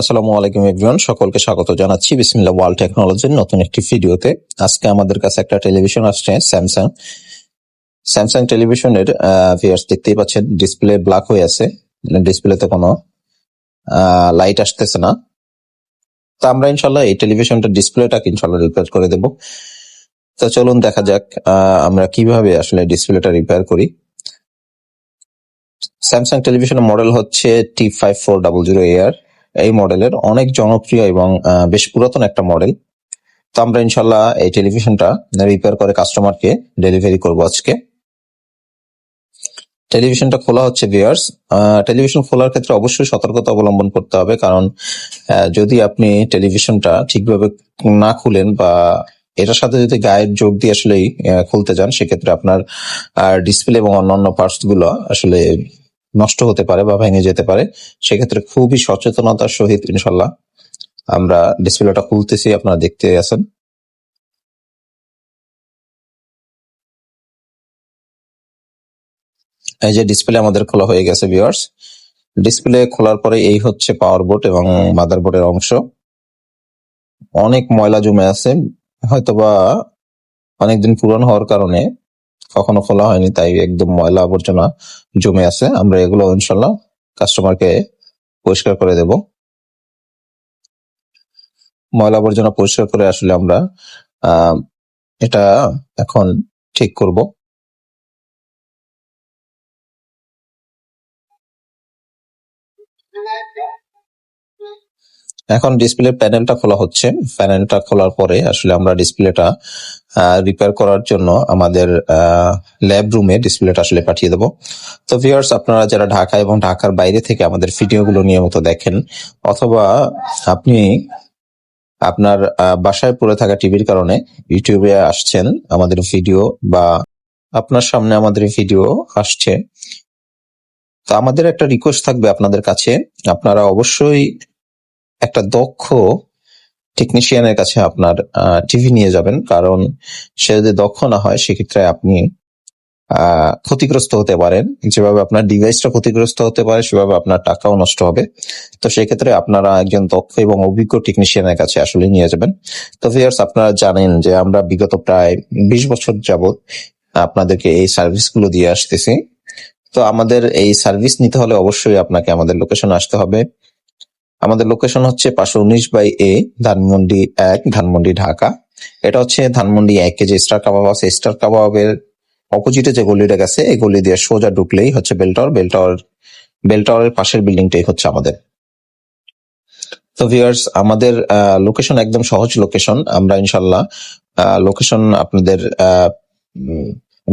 আসসালামু আলাইকুম এভরিওয়ান সকলকে স্বাগত জানাচ্ছি বিসমিল্লাহ ওয়ার্ল্ড টেকনোলজির নতুন একটি ভিডিওতে। আজকে আমাদের কাছে একটা টেলিভিশন আসছে, স্যামসাং। স্যামসাং টেলিভিশনের ভিউয়ার্স দেখতেই পাচ্ছেন ডিসপ্লে ব্ল্যাক হয়ে আছে। ডিসপ্লেতে কোনো লাইট আসতেছে না। তো আমরা ইনশাল্লাহ এই টেলিভিশনটার ডিসপ্লেটাকে ইনশাল্লাহ রিপেয়ার করে দেব। তো চলুন দেখা যাক আমরা কীভাবে আসলে ডিসপ্লেটা রিপেয়ার করি। স্যামসাং টেলিভিশনের মডেল হচ্ছে T five four double zero air এই মডেলের অনেক জনপ্রিয় এবং বেশ পুরাতন একটা মডেল। তো আমরা ইনশাল্লাহ এই টেলিভিশনটা রিপেয়ার করে কাস্টমারকে ডেলিভারি করব আজকে। টেলিভিশনটা খোলা হচ্ছে ভিউয়ার্স। টেলিভিশন খোলার ক্ষেত্রে অবশ্যই সতর্কতা অবলম্বন করতে হবে কারণ যদি আপনি টেলিভিশনটা ঠিকভাবে না খুলেন বা এটার সাথে যদি গায়ের জোর দিয়ে আসলেই খুলতে যান, সেক্ষেত্রে আপনার ডিসপ্লে এবং অন্যান্য পার্টসগুলো আসলে নষ্ট হতে পারে বা ভেঙে যেতে পারে, সেক্ষেত্রে খুবই সচেতনতার সহিত ইনশাল্লাহ আমরা ডিসপ্লেটা খুলতেছি, আপনারা দেখতে আছেন। এই যে ডিসপ্লে আমাদের খোলা হয়ে গেছে ভিওয়ার্স ডিসপ্লে খোলার পরে এই হচ্ছে পাওয়ার বোর্ড এবং মাদারবোর্ডের অংশ। অনেক ময়লা জমে আছে, হয়তোবা অনেকদিন পুরানো হওয়ার কারণে কখনো খোলা হয়নি, তাই একদম ময়লা আবর্জনা জমে আছে। আমরা এগুলো ইনশাল্লাহ কাস্টমারকে পরিষ্কার করে দেব। ময়লা আবর্জনা পরিষ্কার করে আসলে আমরা এটা এখন ঠিক করব। এখন ডিসপ্লে প্যানেলটা খোলা হচ্ছে। প্যানেলটা খোলার পরে আসলে আমরা ডিসপ্লেটা রিপেয়ার করার জন্য আমাদের ল্যাব রুমে ডিসপ্লেটা আসলে পাঠিয়ে দেবো। তো ভিউয়ার্স আপনারা যারা ঢাকা এবং ঢাকার বাইরে থেকে আমাদের ভিডিওগুলো নিয়মিত দেখেন, অথবা আপনি আপনার বাসায় পড়ে থাকা টিভির কারণে ইউটিউবে আসছেন, আমাদের ভিডিও বা আপনার সামনে আমাদের ভিডিও আসছে, তো আমাদের একটা রিকোয়েস্ট থাকবে আপনাদের কাছে। আপনারা অবশ্যই একটা দক্ষ টেকনিশিয়ানের কাছে আপনার টিভি নিয়ে যাবেন। কারণ সে যদি দক্ষ না হয়, সেক্ষেত্রে আপনি ক্ষতিগ্রস্ত হতে পারেন। যেভাবে আপনার ডিভাইসটা ক্ষতিগ্রস্ত হতে পারে, সেভাবে আপনার টাকাও নষ্ট হবে। তো সেক্ষেত্রে আপনারা একজন দক্ষ এবং অভিজ্ঞ টেকনিশিয়ানের কাছে আসলে নিয়ে যাবেন। তো ভিউয়ার্স আপনারা জানেন যে আমরা বিগত প্রায় বিশ বছর যাবত আপনাদেরকে এই সার্ভিসগুলো দিয়ে আসতেছি। তো আমাদের এই সার্ভিস নিতে হলে অবশ্যই আপনাকে আমাদের লোকেশনে আসতে হবে। আমাদের লোকেশন হচ্ছে পাঁচশো উনিশ বাই এ, ধানমন্ডি এক, ধানমন্ডি ঢাকা। এটা হচ্ছে ধানমন্ডি এক যে স্টার কাবাব আছে, স্টার কাবাবের অপোজিটে যে গলিটা গেছে, এই গলি দিয়ে সোজা ঢুকলেই হচ্ছে bell tower bell tower bell টাওয়ারের পাশের বিল্ডিংটাই হচ্ছে আমাদের। তো ভিউয়ার্স আমাদের লোকেশন একদম সহজ লোকেশন আমরা ইনশাল্লাহ লোকেশন আপনাদের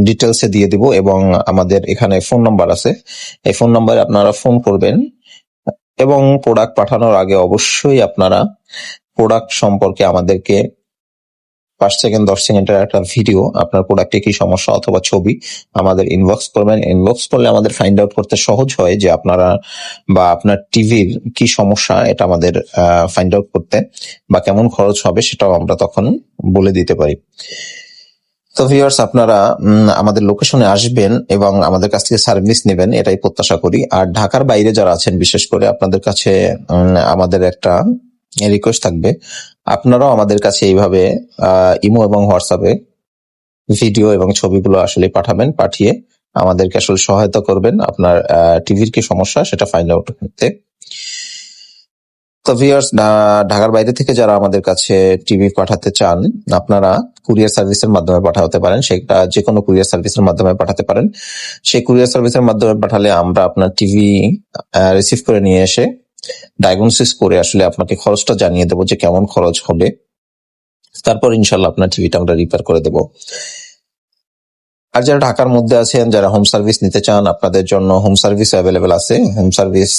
ডিটেলস দিয়ে দিব এবং আমাদের এখানে ফোন নাম্বার আছে। এই ফোন নাম্বারে আপনারা ফোন করবেন। এবং প্রোডাক্ট পাঠানোর আগে অবশ্যই আপনারা প্রোডাক্ট সম্পর্কে আমাদেরকে পাঁচ সেকেন্ড দশ সেকেন্ডের একটা ভিডিও আপনার প্রোডাক্টে কি সমস্যা অথবা ছবি আমাদের ইনবক্স করবেন। ইনবক্স করলে আমাদের ফাইন্ড আউট করতে সহজ হয় যে আপনারা বা আপনার টিভির কি সমস্যা, এটা আমাদের ফাইন্ড আউট করতে বা কেমন খরচ হবে সেটাও আমরা তখন বলে দিতে পারি। তো ভিউয়ার্স আপনারা আমাদের লোকেশনে আসবেন এবং আমাদের কাছ থেকে সার্ভিস নেবেন, এটাই প্রত্যাশা করি। আর ঢাকার বাইরে যারা আছেন, বিশেষ করে আপনাদের কাছে আমাদের একটা রিকোয়েস্ট থাকবে, আপনারাও আমাদের কাছে এইভাবে ইমো এবং হোয়াটসঅ্যাপে ভিডিও এবং ছবিগুলো আসলে পাঠাবেন, পাঠিয়ে আমাদেরকে আসলে সহায়তা করবেন। আপনার টিভির কি সমস্যা, সেটা ফাইন্ড আউট করতে। তো ভিউয়ার্স ঢাকার বাইরে থেকে যারা আমাদের কাছে টিভি পাঠাতে চান, আপনারা কুরিয়ার সার্ভিসের মাধ্যমে পাঠাতে পারেন। সেটা যে কোনো কুরিয়ার সার্ভিসের মাধ্যমে পাঠাতে পারেন। সেই কুরিয়ার সার্ভিসের মাধ্যমে পাঠালে আমরা আপনার টিভি রিসিভ করে নিয়ে এসে ডায়াগনোসিস করে আসলে আপনাকে খরচটা জানিয়ে দেবো যে কেমন খরচ হবে। তারপর ইনশাল্লাহ আপনার টিভিটা আমরা রিপেয়ার করে দেবো। আর যারা ঢাকার মধ্যে আছেন, যারা হোম সার্ভিস নিতে চান, আপনাদের জন্য হোম সার্ভিস অ্যাভেলেবেল আছে। হোম সার্ভিস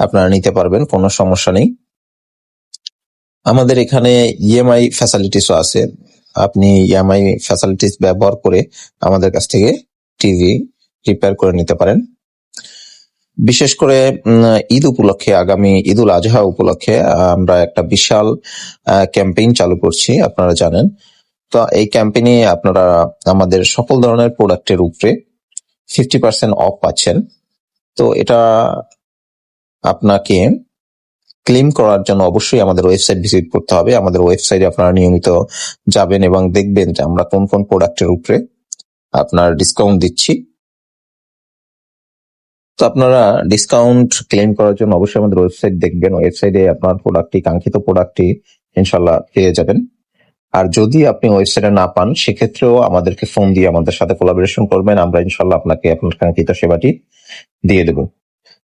আপনারা নিতে পারবেন, কোনো সমস্যা নেই। আমাদের এখানে ইএমআই ফ্যাসিলিটিসও আছে। আপনি ইএমআই ফ্যাসিলিটিস ব্যবহার করে আমাদের কাছ থেকে টিভি রিপেয়ার করে নিতে পারেন। বিশেষ করে ঈদ উপলক্ষে, আগামী ঈদ উল আজহা উপলক্ষে আমরা একটা বিশাল ক্যাম্পেইন চালু করছি, আপনারা জানেন। তো এই ক্যাম্পেইনে আপনারা আমাদের সকল ধরনের প্রোডাক্টের উপরে ফিফটি পার্সেন্ট অফ পাচ্ছেন। তো এটা আপনাকে ক্লেম করার জন্য অবশ্যই আমাদের ওয়েবসাইট ভিজিট করতে হবে। আমাদের ওয়েবসাইটে আপনারা নিয়মিত যাবেন এবং দেখবেন যে আমরা কোন কোন প্রোডাক্টের উপরে আপনার ডিসকাউন্ট দিচ্ছি। তো আপনারা ডিসকাউন্ট ক্লেম করার জন্য অবশ্যই আমাদের ওয়েবসাইট দেখবেন। ওয়েবসাইটে আপনার প্রোডাক্টটি, কাঙ্ক্ষিত প্রোডাক্টটি ইনশাল্লাহ পেয়ে যাবেন। আর যদি আপনি ওয়েবসাইটে না পান, সেক্ষেত্রেও আমাদেরকে ফোন দিয়ে আমাদের সাথে কোলাবোরেশন করবেন। আমরা ইনশাল্লাহ আপনাকে আপনার কাঙ্ক্ষিত সেবাটি দিয়ে দেব।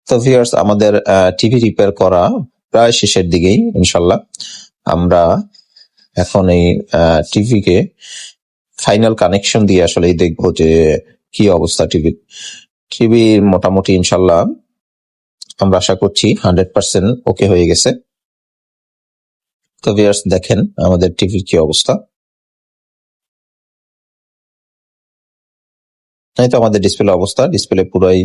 তো ভিউয়ার্স আমাদের টিভি রিপেয়ার করা প্রায় শেষের দিকেই, ইনশাল্লাহ। আমরা এখন এই টিভি কে ফাইনাল কানেকশন দিয়ে আসলে দেখব যে কি অবস্থা টিভি টিভি মোটামুটি ইনশাল্লাহ আমরা আশা করছি হান্ড্রেড পার্সেন্ট ওকে হয়ে গেছে। তো ভিউয়ার্স দেখেন আমাদের টিভির কি অবস্থা। এই তো আমাদের ডিসপ্লে অবস্থা ডিসপ্লে পুরাই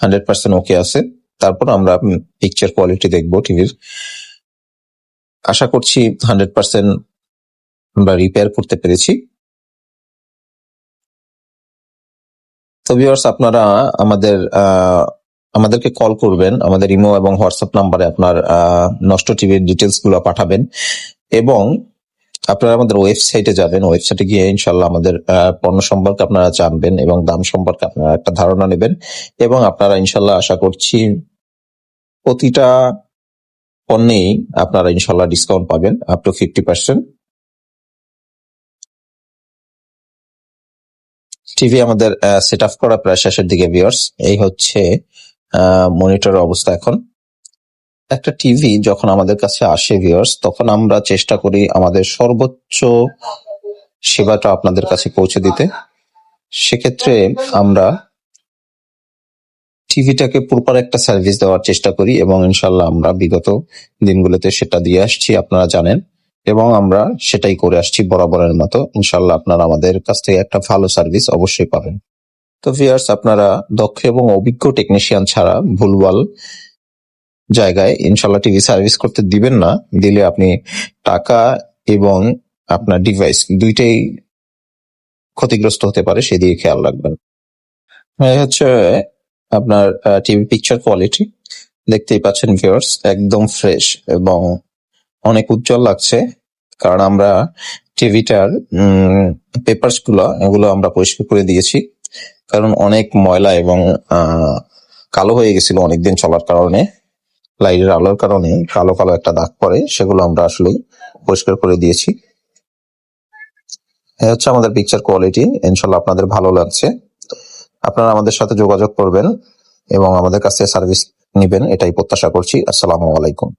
হান্ড্রেড পার্সেন্ট ওকে আছে। তারপর আমরা পিকচার কোয়ালিটি দেখব টিভির আশা করছি হান্ড্রেড পার্সেন্ট আমরা রিপেয়ার করতে পেরেছি। তো ভিউয়ার্স আপনারা আমাদের আমাদেরকে কল করবেন, আমাদের ইমো এবং হোয়াটসঅ্যাপ নাম্বারে আপনার নষ্ট টিভির ডিটেলসগুলো পাঠাবেন। এবং আপনারা আমাদের ওয়েবসাইটে যাবেন, ওয়েবসাইটে গিয়ে ইনশাল্লাহ আমাদের পণ্য সম্পর্কে আপনারা জানবেন এবং দাম সম্পর্কে আপনারা একটা ধারণা নেবেন এবং আপনারা ইনশাল্লাহ আশা করছি প্রতিটা পণ্যেই আপনারা ইনশাল্লাহ ডিসকাউন্ট পাবেন up to fifty percent TV আমাদের সেট আপ করা প্রায় শেষের দিকে ভিউয়ার্স এই হচ্ছে মনিটরের অবস্থা এখন। একটা টিভি যখন আমাদের কাছে আসে ভিউয়ার্স তখন আমরা চেষ্টা করি আমাদের সর্বোচ্চ সেবাটা আপনাদের কাছে পৌঁছে দিতে। সেক্ষেত্রে আমরা টিভিটাকে প্রপার একটা সার্ভিস দেওয়ার চেষ্টা করি এবং ইনশাল্লাহ আমরা বিগত দিনগুলোতে সেটা দিয়ে আসছি, আপনারা জানেন। এবং আমরা সেটাই করে আসছি বরাবরের মতো। ইনশাল্লাহ আপনারা আমাদের কাছ থেকে একটা ভালো সার্ভিস অবশ্যই পাবেন। তো ভিয়ার্স আপনারা দক্ষ এবং অভিজ্ঞ টেকনিশিয়ান ছাড়া ভুলভাল জায়গায় ইনশাল্লাহ টিভি সার্ভিস করতে দিবেন না, দিলে আপনি টাকা এবং আপনার ডিভাইস দুইটাই ক্ষতিগ্রস্ত হতে পারে সেদিকে খেয়াল রাখবেন। হচ্ছে আপনার টিভি পিকচার কোয়ালিটি দেখতেই পাচ্ছেন ভিউয়ার্স একদম ফ্রেশ এবং অনেক উজ্জ্বল লাগছে, কারণ আমরা টিভিটার পেপারসগুলো এগুলো আমরা পরিষ্কার করে দিয়েছি, কারণ অনেক ময়লা এবং কালো হয়ে গেছিল অনেকদিন চলার কারণে। লাইটের আলোর কারণে কালো কালো একটা দাগ পড়ে, সেগুলো আমরা আসলে পরিষ্কার করে দিয়েছি। এই হচ্ছে আমাদের পিকচার কোয়ালিটি ইনশাল্লাহ আপনাদের ভালো লাগছে। আপনারা আমাদের সাথে যোগাযোগ করবেন এবং আমাদের কাছে সার্ভিস নেবেন, এটাই প্রত্যাশা করছি। আসসালামু আলাইকুম।